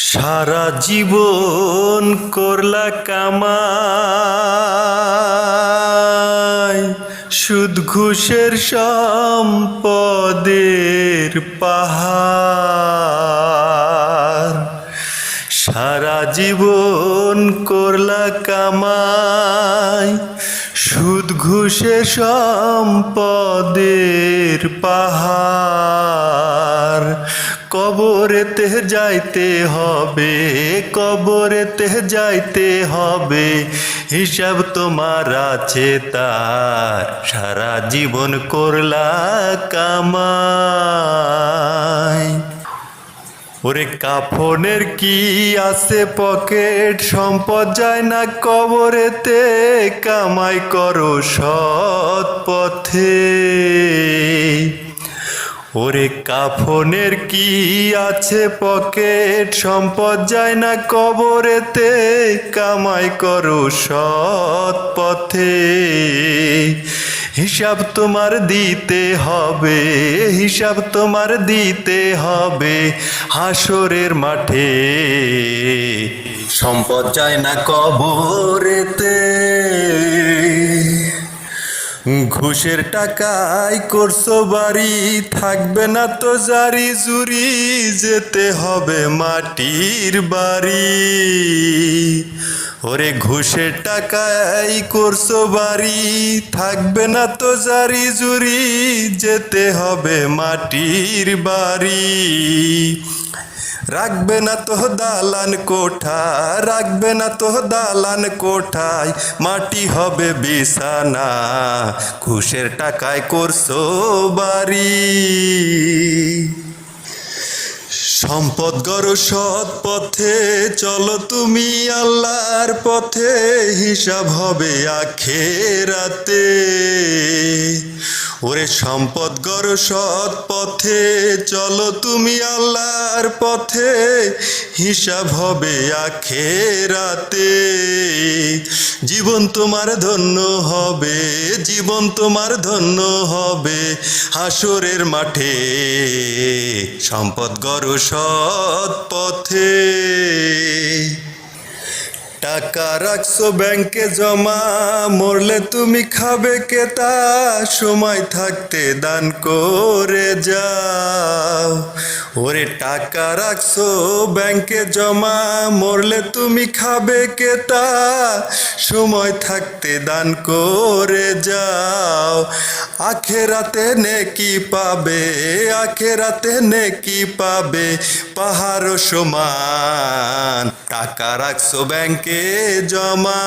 সারা জীবন করলা কামাই। সুদ ঘুষের সম্পদের পাহাড়। সারা জীবন করলা কামাই। সুদ ঘুষে সম্পদের পাহাড়। কবরেতে যাইতে হবে, কবরেতে যাইতে হবে। হিসাব তোমার আছে তার, সারা জীবন করলা কামাই। ওরে কাফনের কি আছে পকেট, সম্পদ যায় না কবরেতে, কামাই করো সৎ পথে। ওরে কাফনের কি আছে পকেট? সম্পদ যায় না কবরেতে, কামাই করো সৎ পথে। হিসাব তোমার দিতে হবে, হিসাব তোমার দিতে হবে হাসরের মাঠে। সম্পদ যায় না কবরেতে। ঘুষের টাকায় করছ বাড়ি, থাকবে না তো জারি জুরি, যেতে হবে মাটির বাড়ি। ওরে ঘুষের টাকায় করছ বাড়ি, থাকবে না তো জারি জুরি, যেতে হবে মাটির বাড়ি। রাখবে না তো দালান কোঠা রাখবে না তো দালান কোঠায়, মাটি হবে বিছানা, ঘুষের টাকায় করছ বাড়ি। সম্পদ গড় সৎ পথে, চলো তুমি আল্লাহর পথে, হিসাব হবে আখেরাতে। ওরে সম্পদ গড় সৎ পথে, চলো তুমি আল্লাহর পথে। হিসাব হবে আখেরাতে। জীবন তোমার ধন্য হবে, জীবন তোমার ধন্য হবে হাসরের মাঠে। সম্পদ গড় সৎ পথে। টাকা রাখছো ব্যাংকে জমা, মরলে তুমি খাবে কেতা। সময় থাকতে দান করে যাও। ওরে টাকা রাখছো ব্যাংকে জমা, মরলে তুমি খাবে কেতা। সময় থাকতে দান করে যাও। আখেরাতে নেকি পাবে, আখেরাতে নেকি পাবে, পাহাড় সমান। টাকা রাখছো ব্যাংকে জমা।